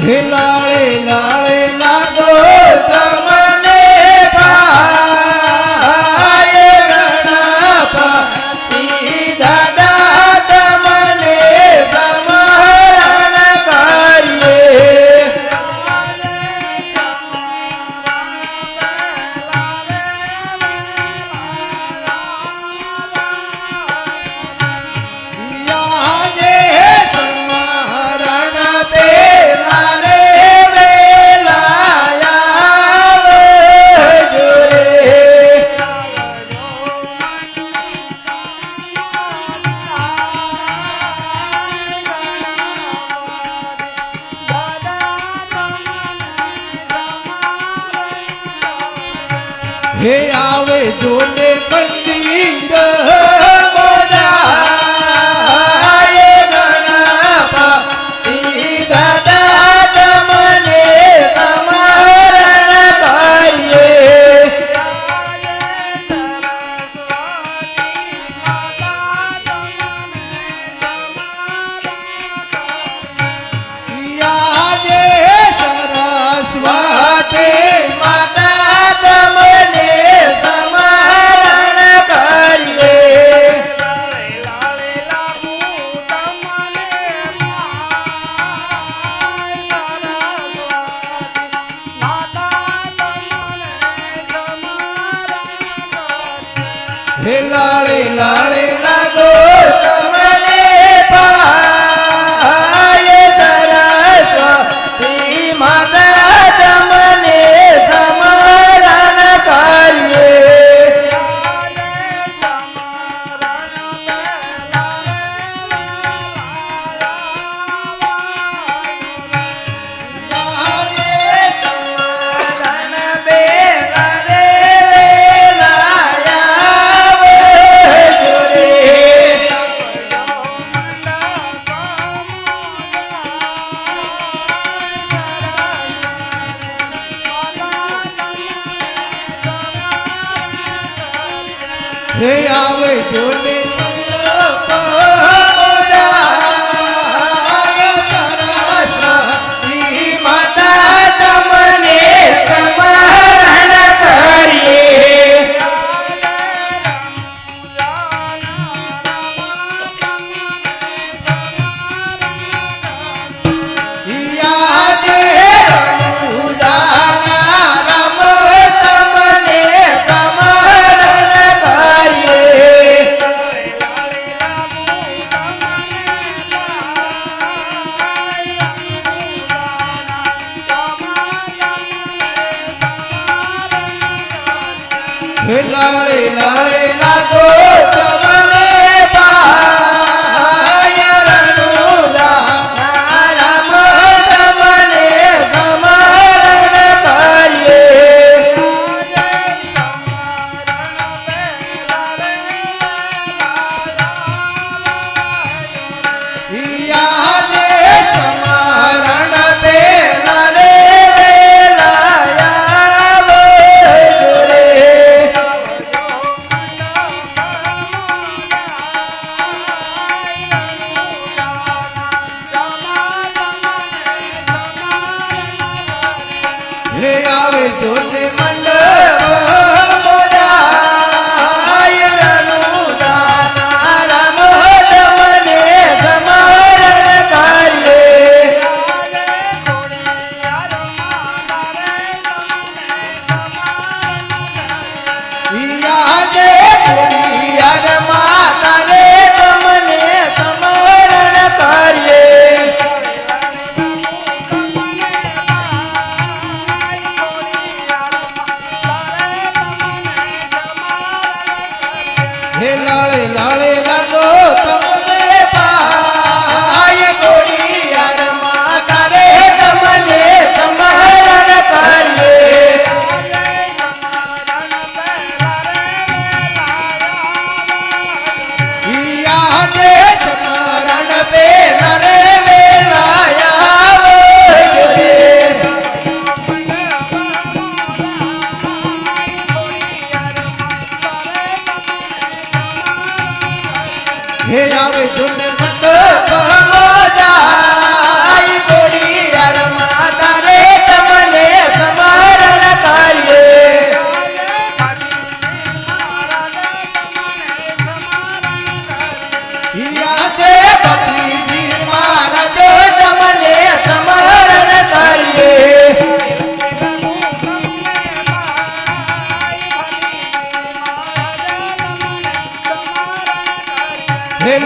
હે લાળે લાળે લાગો તારા હે આવે જોને મંદિર. हे लाड़े लाड़े રે આવે જોને લાડે લાડે લે આવે જોને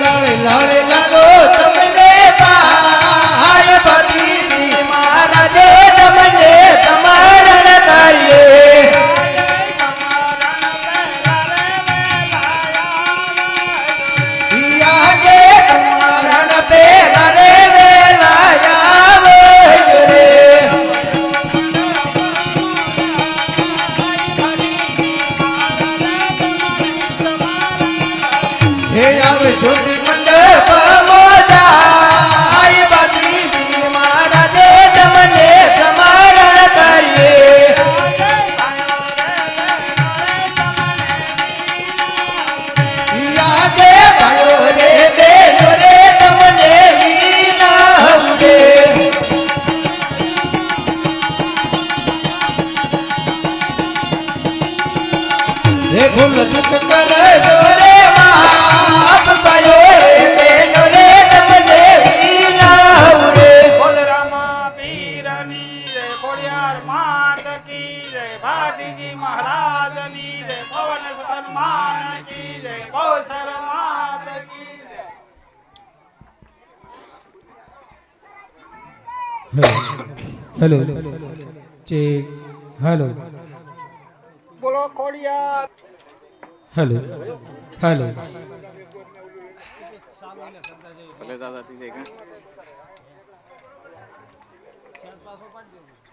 લાડે લાડે લાડો હેલો. જે હેલો. બોલો ખોડિયાર હેલો. હેલો. ભલે દાદા થઈ જાય પાછો પાડી દેજો.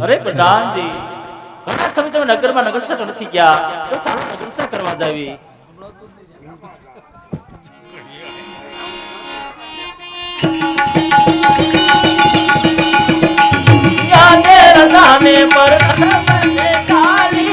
અરે પ્રધાનજી. ઘણા સમય તમે નગરમાં નગરસર નથી ગયા. તો સારું નગરસર કરવા જાવી. યાદે રજાને પર કાલી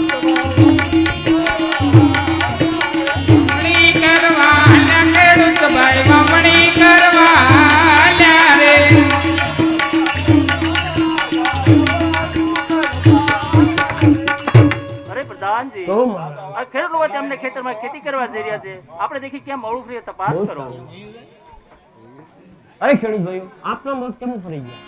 આ ખેડૂત લોકો તેમને ખેતરમાં ખેતી કરવા જઈ રહ્યા છે. આપણે દેખી કેમ મોડું ફ્રી તપાસ કરો. અરે ખેડૂત ભાઈઓ આપના મત કેમ ફરી ગયા?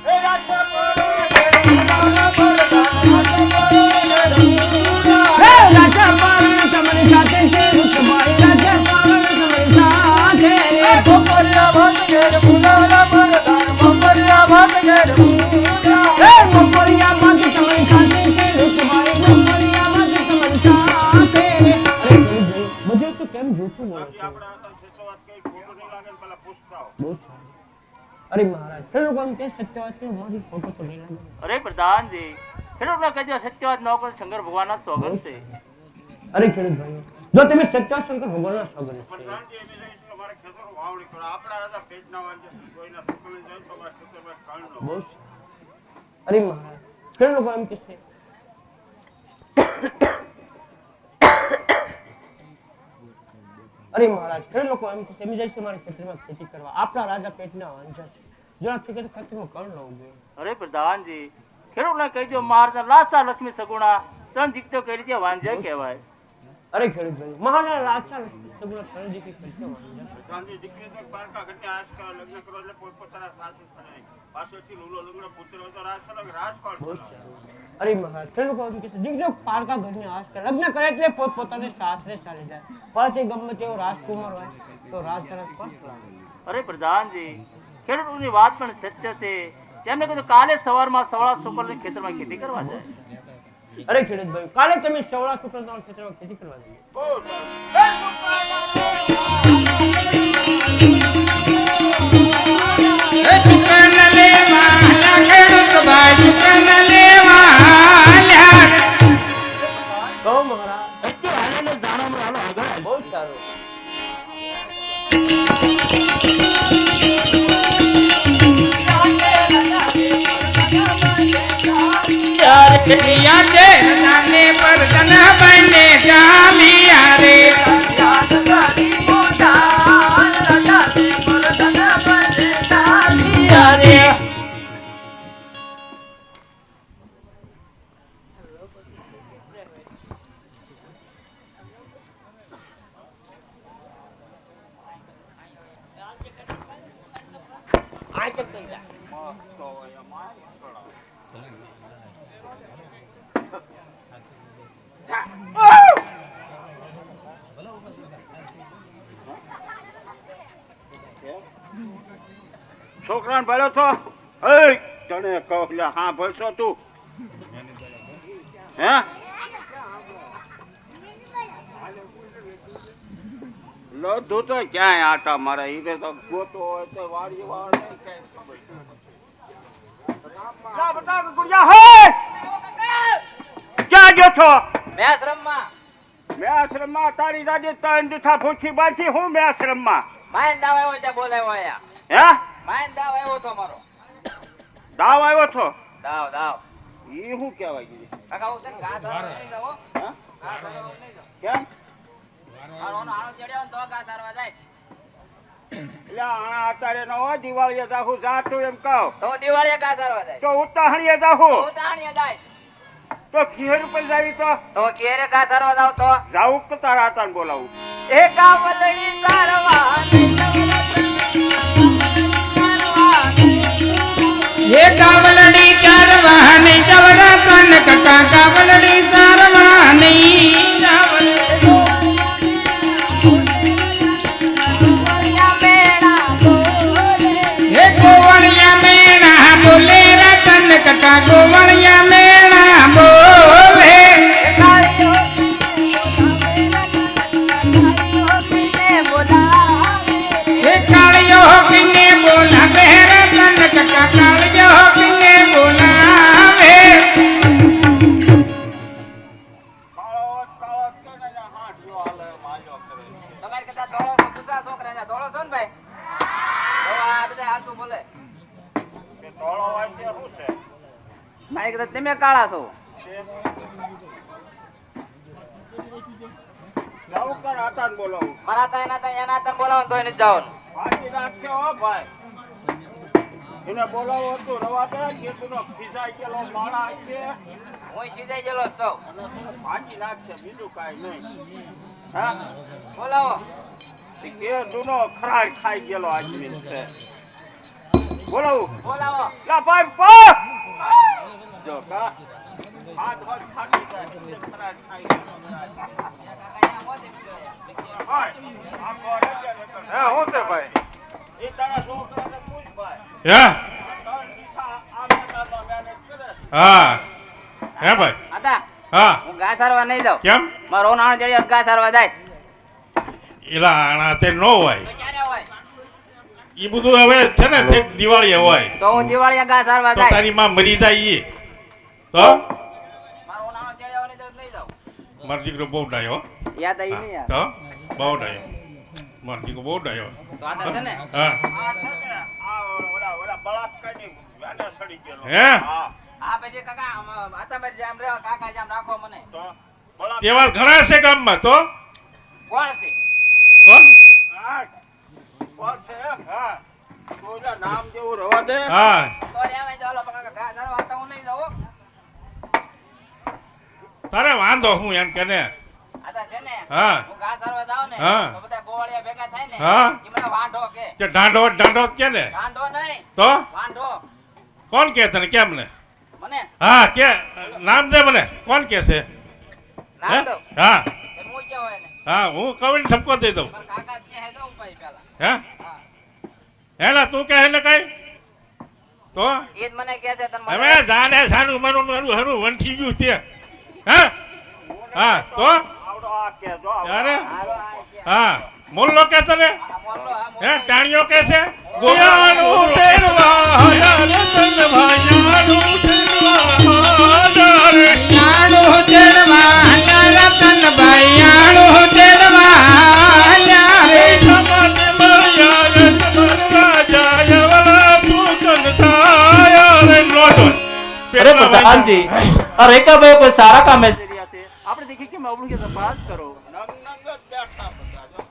બહુ સારું અરે મહારાજ ખેડૂત આમ કે સત્ય વાત છે? મારી ફોટો તો અરે પ્રધાનજી કહેજો સત્યવાદ ન શંકર ભગવાનના સ્વાગત છે. અરે ખેડૂત ભાઈઓ જો તમે સત્યવાદ શંકર ભગવાનના સ્વાગત છે. બહુ સારું. અરે મહારાજ ખેડૂત એમ કે છે? અરે મહારાજ ખેડૂત લોકો એમ કે જાય છે મારા ખેતરમાં ખેતી કરવા. આપણા રાજા પેટના વાંઝા છે. જરા ખેતર ખેતરમાં કણ લઉં જોઈએ અરે પ્રધાનજી ખેડૂતને કહેજો મહારાજા લાસા લક્ષ્મી સગુણા ત્રણ દીકતો કઈ રીતે વાંજ્યા કહેવાય? અરે ખેડૂત ભાઈ મહારાજા રાજા સગુણા ત્રણ દીકરી ખેતર વાંઝા એટલે પોતપોતાના સાસુ મહારાજ ખેડૂત લોકો એમ કે છે દીકરો પારકા ઘરની આશ કરે. લગ્ન કરે એટલે પોત પોતાને સાસરે ચાલી જાય. પછી ગમે તેવો રાજકુમાર હોય તો રાજ તરફ પર અરે પ્રધાનજી ખેડૂતોની વાત પણ સત્ય છે. તેમને કીધું કાલે સવારમાં સવાળા સુપરની ખેતરમાં ખેતી કરવા જાય. અરે ખેડૂત ભાઈ કાલે તમે સવાળા શુક્ર તમારા ખેતરમાં ખેતી કરવા જાય કટિયા છે નાને પર કના બને જામિયા રે I can do that. છોકરાને ભર્યો છો. એ તને કહો લે હા ભરશો તું. હે? લડધું તો ક્યાંય આટા મારે? ઈ તો ગોતો હોય તો વાડી વાળ નહીં કઈ. બટા ગુડિયા હે? ક્યાં ગયો છો? મેં આશ્રમમાં મેં આશ્રમમાં તારી દાદી ત્રણ જુઠા ભૂખી બાંધી. હું મેં આશ્રમમાં આવ્યો બોલાવ્યો આયા હે? માઇન દાવ આવ્યો તો મારો. દાવ આવ્યો દાવ દાવ. એ શું કહેવાય કીધી કાકા હું તને ઘા સારવા નહીં જાઉં હા. ઘા સારવા નહીં જાઉં. કેમ? મારો ઓનો ચડ્યો તો ઘા સારવા જાય. એટલે આણા અત્યારે ન દિવાળીએ જાહું જાતું એમ કહું. તો દિવાળીએ સારવા જાય. તો ઉત્તાહણીએ જાહું. જાય. તો ખીર જાવી તો? તો કેરે ઘા સારવા જાવ તો? જાવું કે તારા આતાને બોલાવું? એ કાવલડી સારવા હે કાવલડી ચારવાની જવરા કન કકા કાવલડી ચારવાની જાવું કર આતાને બોલાવું. મારા તા એના તા એના તા બોલાવો તો એને જાવ બાકી રાખજો હો ભાઈ. એને બોલાવો હતું રવા દે કેતુનો ખીજાઈ ગયેલો માળા છે. હું જીજાઈ ગયેલો છો. અને તને નાખશે બીજું કાઈ નહીં. હા? બોલાવો. એ જૂનો ખરાડ ખાઈ ગયેલો આદમી છે. બોલાવું. બોલાવો. લા ભાઈ પા! જો કા. હે? હું. ભાઈ? ઘા સારવા નહીં જાઉં. કેમ? મારો ઓનાણો ચડ્યો ઘા સારવા જાય. એલા આણા તે નો હોય. એ બધું હવે છે ને દિવાળીએ હોય. તો હું દિવાળીએ ઘા સારવા જાય. તારી માં મરી જાય ઈ. તો? મારો દીકરો બહુ ડાયો યાદ આવી નહીં યાર. તો? બહુ ડાયો. મારો દીકરો બહુ ડાયો. તો આતા છે ને? હા. આ ઓલા ઓલા બળાત્કારની ગાંડા સડી ગયેલો. હે? હા, આ પછી કાકા આમ આતા મારી જામ રહ્યો કાકા જામ રાખો મને. તો તેવા ઘણા છે ગામમાં તો? કોણ છે? કોણ? હા, કોણ છે? હા. તો નામ જેવું રવા દે. હા. તો રેવાય ચાલો કાકા ઘા આતા હું નહીં જાઉં તારે વાંધો હું એમ કે ને. હા. હું કે. કે ને? તો? કોણ કે તને કેમ ને? હા કે નામ દે મને કોણ કે છે? હે? હા. હું કવિને ઠપકો દઈ દઉં. હે? હેલા તું કહે એટલે કઈ? તો? હવે જાને સાનું મારું મારું હરું વંઠી ગયું છે હા હા, તો કે. હા મોલ્લો કે તને. હે, ટાણીઓ કે છે ગોયાનું તેરવા હાજારે. યાણું પ્રધાનજી આ રેખાભાઈ કોઈ સારા કામે જઈ રહ્યા છે? આપણે દેખી કે આપણું કે તપાસ કરો. નંગ નંગ જ બેઠા બધા જો.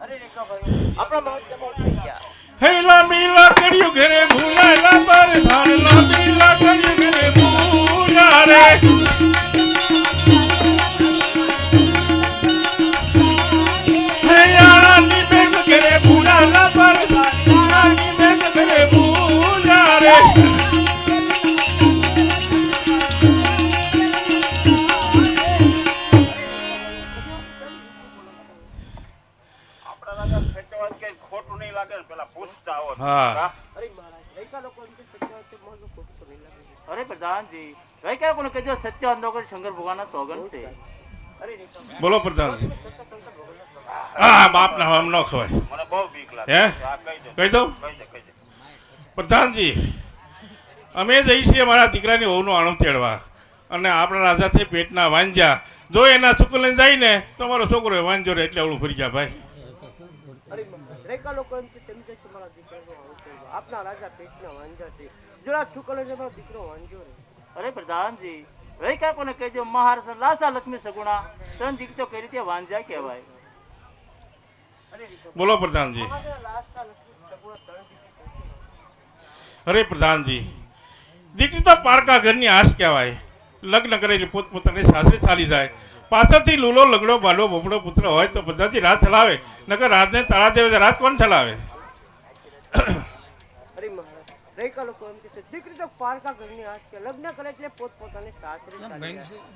અરે રેખાભાઈ આપણા બહુ ગયા? હેલા મીલા કર્યું ઘરે ભૂલાયલા પર ધારલા મીલા કર્યું ઘરે ભૂલા રે હેયાળાની બેન ઘરે ભૂલાયલા પર ધારલાની બેન ઘરે ભૂલા રે ખોટું નહીં લાગે પેલા પૂછતા આવો હા. અરે અરે પ્રધાનજી ગઈકાલે કોને કહેજો સત્ય અંધોગર શંકર ભગવાનના સોગન છે. બોલો પ્રધાનજી. હા બાપ ના હમ ન ખવાય. મને બહુ બીક લાગે હે? કહી દો પ્રધાનજી અમે જઈ છીએ મારા દીકરાની વહુનો આણંદ તેડવા. અને આપણા રાજા છે પેટના વાંજા જો એના છોકરાને જઈને મારો છોકરો વાંજો રે એટલે ઓળું ફરી ગયા ભાઈ. રેકા લોકો એમ કે તેમ કે છે મારા દીકરાનો આવું આપના રાજા પેટના વાંઝા છે. જોડા છોકરો છે મારો દીકરો વાંઝો રે અરે પ્રધાનજી ગઈકાલે કોને કહેજો મહારાજ લાસા લક્ષ્મી સગુણા ત્રણ દીકરીઓ કઈ રીતે વાંજા કહેવાય? બોલો પ્રધાનજી. અરે પ્રધાનજી દીકરી તો પારકા ઘરની આશ કહેવાય. લગ્ન કરેલી પોતપોતાની સાસરે ચાલી જાય. પાછળથી લૂલો લગડો બાલો બોબડો પુત્ર હોય તો બધાથી રાત ચલાવે. નકર રાતને તારા દેવે રાત કોણ ચલાવે? અરે મહારાજ રેકા લોકો એમ કે છે દીકરી તો પારકા ઘરની આશ કે લગ્ન કરે એટલે પોતપોતાની સાસરે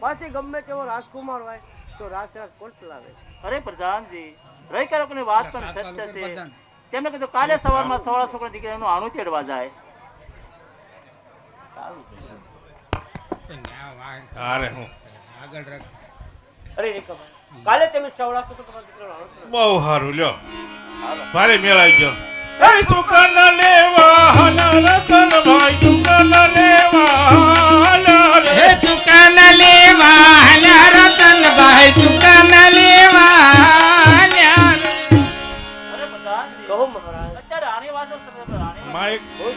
પાછી ગમે તેવો રાજકુમાર હોય તો રાજ કોણ ચલાવે? અરે પ્રધાનજી ગઈકાલે કોની વાત પણ સત્ય છે. તેમને કીધું કાલે સવારમાં સવાળા છોકરા દીકરાનું આણું ચડવા જાય. અરે હું. અરે રેકા ભાઈ કાલે તમે સવડાશો તો તમારા બહુ સારું લ્યો. ભારે મેળાઈ ગયો. એ લેવા રતન ભાઈ ચુકાના લેવા હના રે. હે ચુકાન લેવા હાલ્યા રતનભાઈ ચુકાન લેવા હાલ્યા રે. અરે પ્રધાનજી કહો મહારાજ. અત્યારે આની વાતો કરે તો આની વાત-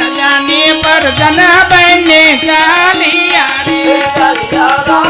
राजा ने पर बने चालिया रे